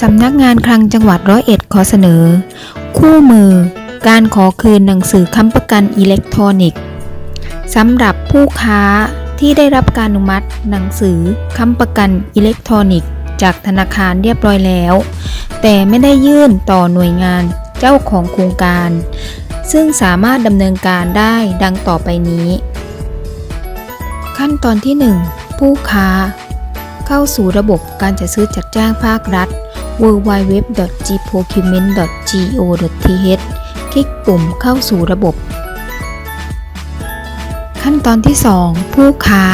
สำนักงานคลังจังหวัดร้อยเอ็ดขอเสนอ คู่มือ การขอคืนหนังสือค้ำประกันอิเล็กทรอนิกส์สำหรับผู้ค้าที่ได้รับการอนุมัติหนังสือค้ำประกันอิเล็กทรอนิกส์จากธนาคารเรียบร้อยแล้ว แต่ไม่ได้ยื่นต่อหน่วยงานเจ้าของโครงการ ซึ่งสามารถดำเนินการได้ดังต่อไปนี้ ขั้นตอนที่ 1 ผู้ค้า เข้าสู่ระบบการจัดซื้อจัดจ้างภาครัฐ www.gprocurement.go.th คลิกปุ่มเข้าสู่ระบบ ขั้นตอนที่ 2 ผู้ค้า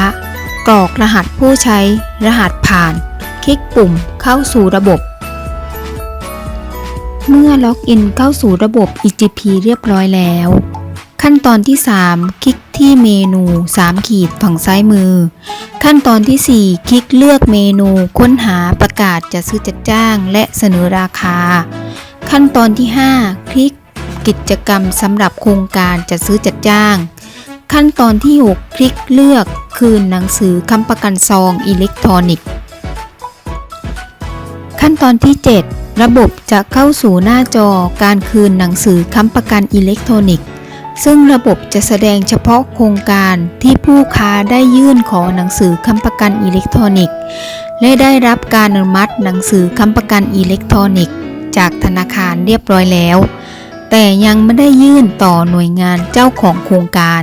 กรอกรหัสผู้ใช้ รหัสผ่าน คลิกปุ่มเข้าสู่ระบบ เมื่อล็อกอินเข้าสู่ระบบ EGP เรียบร้อยแล้ว ขั้นตอนที่ 3 คลิก ที่เมนู 3 ขีดฝั่งซ้ายมือ ขั้นตอนที่ 4 คลิกเลือกเมนูค้นหาประกาศจะซื้อจัดจ้างและเสนอราคา ขั้นตอนที่ 5 คลิกกิจกรรมสำหรับโครงการจัดซื้อจัดจ้าง ขั้นตอนที่ 6 คลิกเลือกคืนหนังสือคำประกันซองอิเล็กทรอนิกส์ ขั้นตอนที่ 7 ระบบจะเข้าสู่หน้าจอการคืนหนังสือคำประกันอิเล็กทรอนิกส์ ซึ่งระบบจะแสดงเฉพาะโครงการที่ผู้ค้าได้ยื่นขอหนังสือค้ำประกันอิเล็กทรอนิกส์ และได้รับการอนุมัติหนังสือค้ำประกันอิเล็กทรอนิกส์ จากธนาคารเรียบร้อยแล้ว แต่ยังไม่ได้ยื่นต่อหน่วยงานเจ้าของโครงการ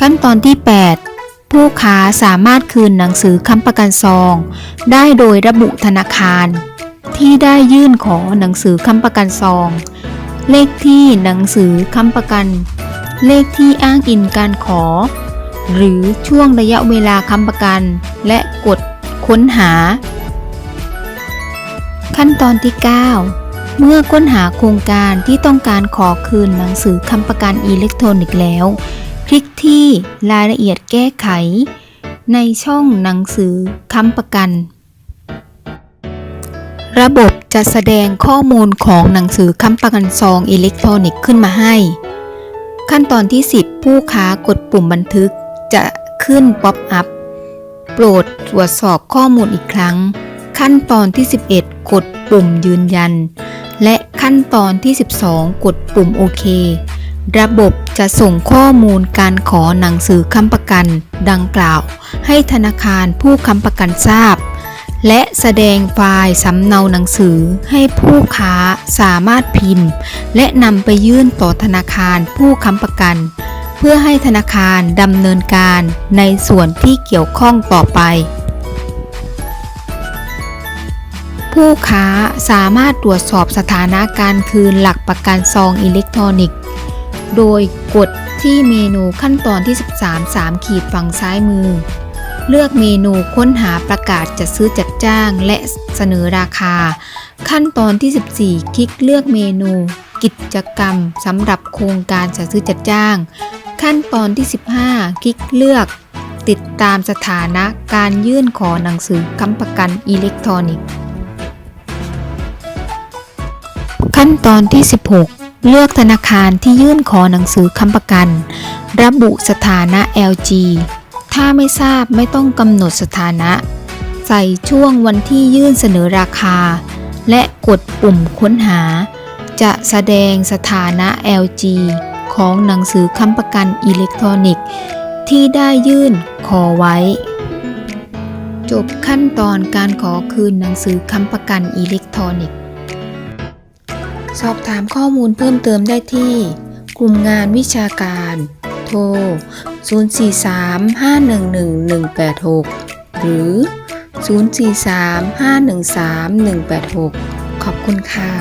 ขั้นตอนที่ 8ผู้ค้าสามารถคืนหนังสือค้ำประกันซอง ได้โดยระบุธนาคาร ที่ได้ยื่นขอหนังสือค้ำประกันซอง เลขที่หนังสือค้ำประกัน เลขที่อ้างอิงการขอ หรือช่วงระยะเวลาค้ำประกัน และกดค้นหา ขั้นตอนที่ 9 เมื่อค้นหาโครงการที่ต้องการขอคืนหนังสือค้ำประกันอิเล็กทรอนิกส์แล้ว คลิกที่รายละเอียดแก้ไข ในช่องหนังสือค้ำประกัน ระบบ จะแสดงข้อมูลของหนังสือค้ำประกันซองอิเล็กทรอนิกส์ขึ้นมาให้ ขั้นตอนที่ 10 ผู้ค้ากดปุ่มบันทึกจะขึ้นป๊อปอัพ โปรดตรวจสอบข้อมูลอีกครั้ง ขั้นตอนที่ 11 กดปุ่มยืนยัน และขั้นตอนที่ 12 กดปุ่มโอเค ระบบจะส่งข้อมูลการขอหนังสือค้ำประกัน ดังกล่าว ให้ธนาคารผู้ค้ำประกันทราบ และแสดงไฟล์สำเนาหนังสือให้ผู้ค้าสามารถพิมพ์ และนำไปยื่นต่อธนาคารผู้ค้ำประกัน เพื่อให้ธนาคารดำเนินการในส่วนที่เกี่ยวข้องต่อไป ผู้ค้าสามารถตรวจสอบสถานะการคืนหลักประกันซองอิเล็กทรอนิกส์ โดยกดที่เมนูขั้นตอนที่ 13 3ขีดฝั่งซ้ายมือ เลือกเมนูค้นหาประกาศจัดซื้อจัดจ้างและเสนอราคา ขั้นตอนที่ 14 คลิกเลือกเมนู กิจกรรมสำหรับโครงการจัดซื้อจัดจ้าง ขั้นตอนที่ 15 คลิกเลือก ติดตามสถานะการยื่นขอหนังสือค้ำประกันอิเล็กทรอนิกส์ ขั้นตอนที่ 16เลือกธนาคารที่ยื่นขอหนังสือค้ำประกัน ระบุสถานะ LG ถ้าไม่ทราบไม่ต้องกำหนดสถานะ ใส่ช่วงวันที่ยื่นเสนอราคา และกดปุ่มค้นหา จะแสดงสถานะ LG ของหนังสือค้ำประกันอิเล็กทรอนิกส์ ที่ได้ยื่นขอไว้ จบขั้นตอนการขอคืนหนังสือค้ำประกันอิเล็กทรอนิกส์ สอบถามข้อมูลเพิ่มเติมได้ที่ กลุ่มงานวิชาการ ทร 043-511-186 หรือ 043-513-186 ขอบคุณค่ะ